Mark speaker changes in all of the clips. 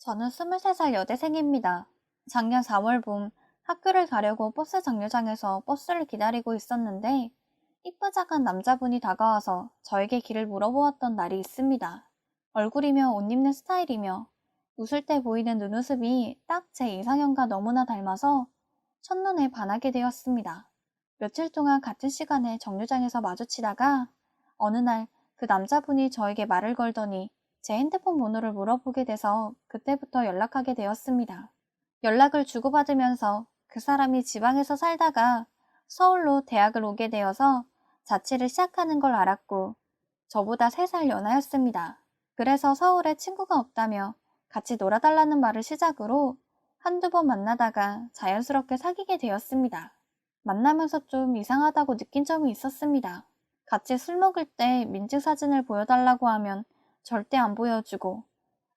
Speaker 1: 저는 23살 여대생입니다. 작년 4월 봄 학교를 가려고 버스 정류장에서 버스를 기다리고 있었는데 이쁘장한 남자분이 다가와서 저에게 길을 물어보았던 날이 있습니다. 얼굴이며 옷 입는 스타일이며 웃을 때 보이는 눈웃음이 딱 제 이상형과 너무나 닮아서 첫눈에 반하게 되었습니다. 며칠 동안 같은 시간에 정류장에서 마주치다가 어느 날 그 남자분이 저에게 말을 걸더니 제 핸드폰 번호를 물어보게 돼서 그때부터 연락하게 되었습니다. 연락을 주고받으면서 그 사람이 지방에서 살다가 서울로 대학을 오게 되어서 자취를 시작하는 걸 알았고 저보다 3살 연하였습니다. 그래서 서울에 친구가 없다며 같이 놀아달라는 말을 시작으로 한두 번 만나다가 자연스럽게 사귀게 되었습니다. 만나면서 좀 이상하다고 느낀 점이 있었습니다. 같이 술 먹을 때 민증 사진을 보여달라고 하면 절대 안 보여주고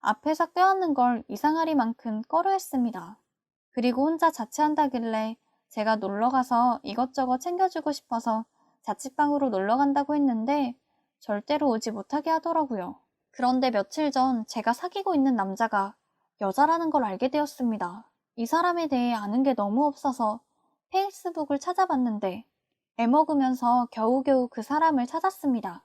Speaker 1: 앞에서 껴안는 걸 이상하리만큼 꺼려했습니다. 그리고 혼자 자취한다길래 제가 놀러가서 이것저것 챙겨주고 싶어서 자취방으로 놀러간다고 했는데 절대로 오지 못하게 하더라고요. 그런데 며칠 전 제가 사귀고 있는 남자가 여자라는 걸 알게 되었습니다. 이 사람에 대해 아는 게 너무 없어서 페이스북을 찾아봤는데 애먹으면서 겨우겨우 그 사람을 찾았습니다.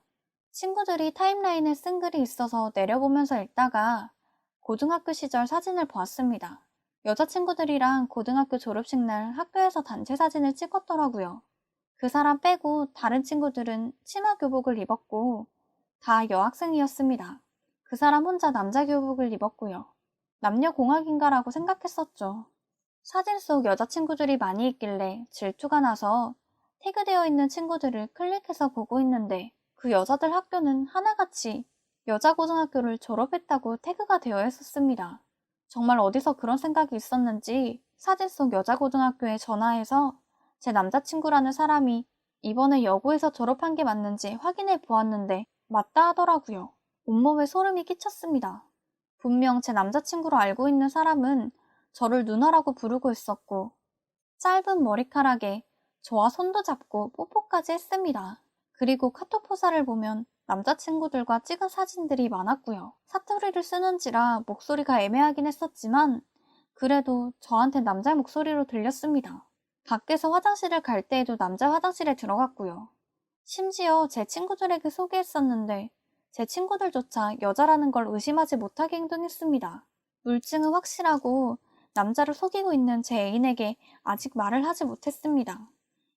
Speaker 1: 친구들이 타임라인에 쓴 글이 있어서 내려보면서 읽다가 고등학교 시절 사진을 보았습니다. 여자친구들이랑 고등학교 졸업식 날 학교에서 단체 사진을 찍었더라고요. 그 사람 빼고 다른 친구들은 치마 교복을 입었고 다 여학생이었습니다. 그 사람 혼자 남자 교복을 입었고요. 남녀 공학인가라고 생각했었죠. 사진 속 여자친구들이 많이 있길래 질투가 나서 태그되어 있는 친구들을 클릭해서 보고 있는데 그 여자들 학교는 하나같이 여자 고등학교를 졸업했다고 태그가 되어 있었습니다. 정말 어디서 그런 생각이 있었는지 사진 속 여자 고등학교에 전화해서 제 남자친구라는 사람이 이번에 여고에서 졸업한 게 맞는지 확인해 보았는데 맞다 하더라고요. 온몸에 소름이 끼쳤습니다. 분명 제 남자친구로 알고 있는 사람은 저를 누나라고 부르고 있었고 짧은 머리카락에 저와 손도 잡고 뽀뽀까지 했습니다. 그리고 카톡 포사를 보면 남자친구들과 찍은 사진들이 많았고요. 사투리를 쓰는지라 목소리가 애매하긴 했었지만 그래도 저한테 남자 목소리로 들렸습니다. 밖에서 화장실을 갈 때에도 남자 화장실에 들어갔고요. 심지어 제 친구들에게 소개했었는데 제 친구들조차 여자라는 걸 의심하지 못하게 행동했습니다. 물증은 확실하고 남자를 속이고 있는 제 애인에게 아직 말을 하지 못했습니다.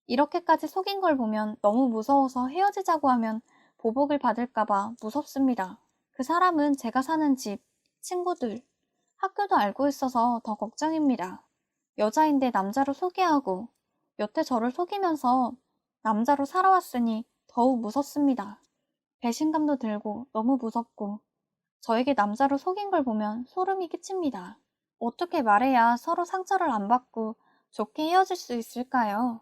Speaker 1: 이렇게까지 속인 걸 보면 너무 무서워서 헤어지자고 하면 보복을 받을까봐 무섭습니다. 그 사람은 제가 사는 집, 친구들, 학교도 알고 있어서 더 걱정입니다. 여자인데 남자로 소개하고 여태 저를 속이면서 남자로 살아왔으니 더욱 무섭습니다. 배신감도 들고 너무 무섭고 저에게 남자로 속인 걸 보면 소름이 끼칩니다. 어떻게 말해야 서로 상처를 안 받고 좋게 헤어질 수 있을까요?